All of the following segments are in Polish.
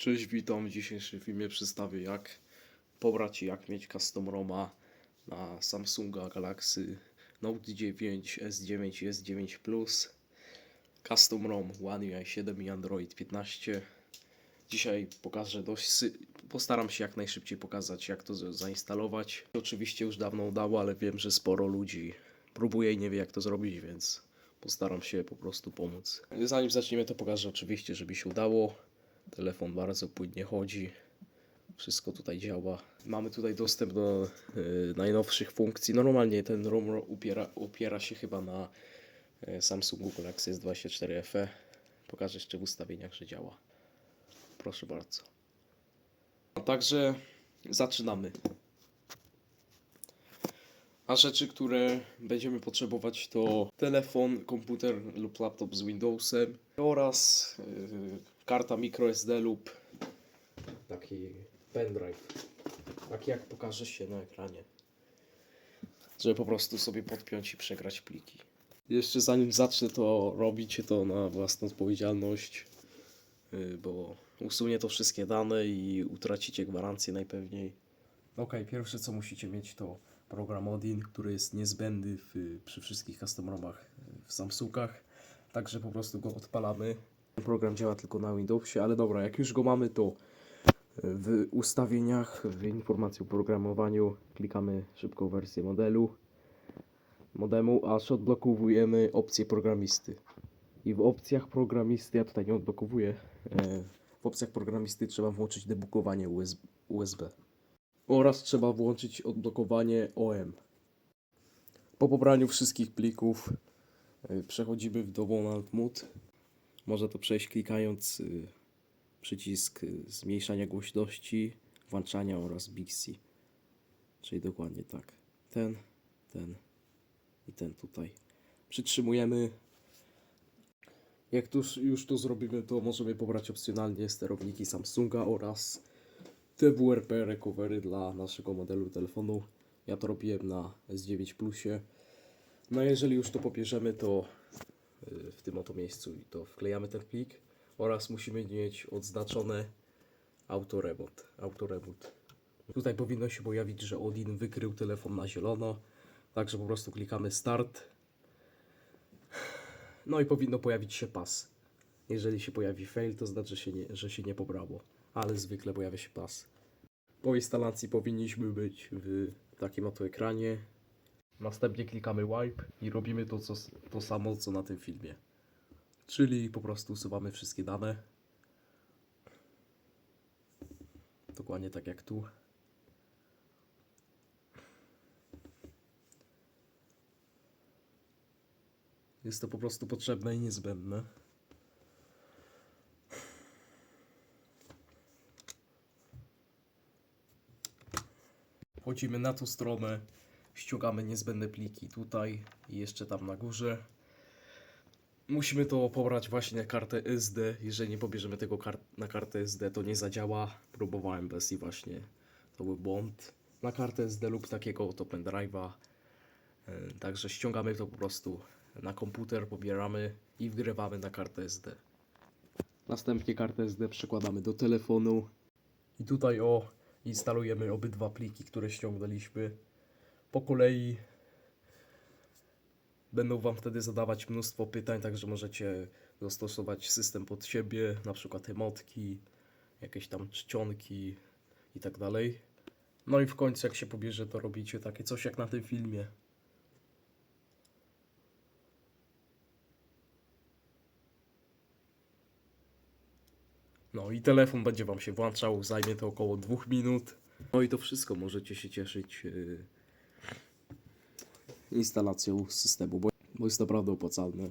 Cześć, witam. W dzisiejszym filmie przedstawię jak pobrać i jak mieć custom ROMa na Samsunga Galaxy Note 9, S9 i S9 Plus. Custom ROM One UI 7 i Android 15 Dzisiaj pokażę dość, postaram się jak najszybciej pokazać jak to zainstalować. Oczywiście już dawno udało, ale wiem, że sporo ludzi próbuje i nie wie jak to zrobić, więc postaram się po prostu pomóc. Zanim zaczniemy to pokażę oczywiście, żeby się udało Telefon bardzo płynnie chodzi. Wszystko tutaj działa. Mamy tutaj dostęp do y, najnowszych funkcji. Normalnie ten ROM upiera, opiera się chyba na y, Samsungu Galaxy S24 FE. Pokażę jeszcze w ustawieniach, że działa. Proszę bardzo. A także zaczynamy. A rzeczy, które będziemy potrzebować to telefon, komputer lub laptop z Windowsem oraz yy, karta microSD lub taki pendrive. Taki jak pokaże się na ekranie. Żeby po prostu sobie podpiąć i przegrać pliki. Jeszcze zanim zacznę to robić to na własną odpowiedzialność, yy, bo usunie to wszystkie dane i utracicie gwarancję najpewniej. Ok, pierwsze co musicie mieć to program Odin, który jest niezbędny w, przy wszystkich custom ROMach w Samsungach. Także po prostu go odpalamy. Program działa tylko na Windowsie, ale dobra, jak już go mamy, to w ustawieniach, w informacji o programowaniu klikamy szybką wersję modelu, modemu, aż odblokowujemy opcję programisty. I w opcjach programisty, ja tutaj nie odblokowuję, e, w opcjach programisty trzeba włączyć debugowanie USB. Oraz trzeba włączyć odblokowanie OM. Po pobraniu wszystkich plików y, przechodzimy w Download Mode. Można to przejść klikając y, przycisk y, zmniejszania głośności, włączania oraz Bixi. Czyli dokładnie tak. Ten, ten i ten tutaj. Przytrzymujemy. Jak już to zrobimy, to możemy pobrać opcjonalnie sterowniki Samsunga oraz TWRP recovery dla naszego modelu telefonu. Ja to robiłem na S9 Plusie. No jeżeli już to pobierzemy, to y, w tym oto miejscu i to wklejamy ten plik oraz musimy mieć odznaczone autoreboot. autoreboot. Tutaj powinno się pojawić, że Odin wykrył telefon na zielono. Także po prostu klikamy start. No i powinno pojawić się pas. Jeżeli się pojawi fail, to znaczy, się nie, że się nie pobrało. Ale zwykle pojawia się pas. Po instalacji powinniśmy być w takim oto ekranie. Następnie klikamy wipe i robimy to, co, to samo co na tym filmie. Czyli po prostu usuwamy wszystkie dane. Dokładnie tak jak tu. Jest to po prostu potrzebne i niezbędne. Wchodzimy na tą stronę, ściągamy niezbędne pliki tutaj i jeszcze tam na górze. Musimy to pobrać właśnie na kartę SD. Jeżeli nie pobierzemy tego na kartę SD, to nie zadziała. Próbowałem bez i właśnie to był błąd. Na kartę SD lub takiego oto pendrive'a. E, Także ściągamy to po prostu na komputer, pobieramy i wgrywamy na kartę SD. Następnie kartę SD przekładamy do telefonu. I tutaj o instalujemy obydwa pliki, które ściągnęliśmy. Po kolei będą Wam wtedy zadawać mnóstwo pytań, także możecie dostosować system pod siebie, na przykład emotki, jakieś tam czcionki i tak dalej. No i w końcu jak się pobierze, to robicie takie coś jak na tym filmie. No i telefon będzie Wam się włączał, zajmie to około dwóch minut. No i to wszystko, możecie się cieszyć yy, instalacją systemu, bo, bo jest naprawdę opłacalne.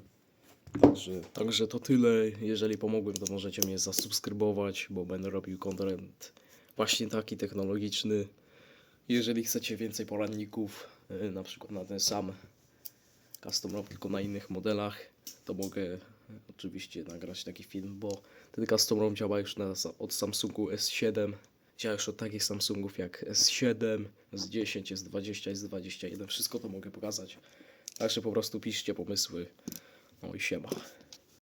Także, także to tyle. Jeżeli pomogłem, to możecie mnie zasubskrybować, bo będę robił content właśnie taki technologiczny. Jeżeli chcecie więcej poradników, yy, na przykład na ten sam custom ROM, tylko na innych modelach, to mogę e, oczywiście nagrać taki film, bo ten custom działa już na, od Samsungu S7. Działa już od takich Samsungów jak S7, S10, S20, S21. Wszystko to mogę pokazać. Także po prostu piszcie pomysły. No i siema.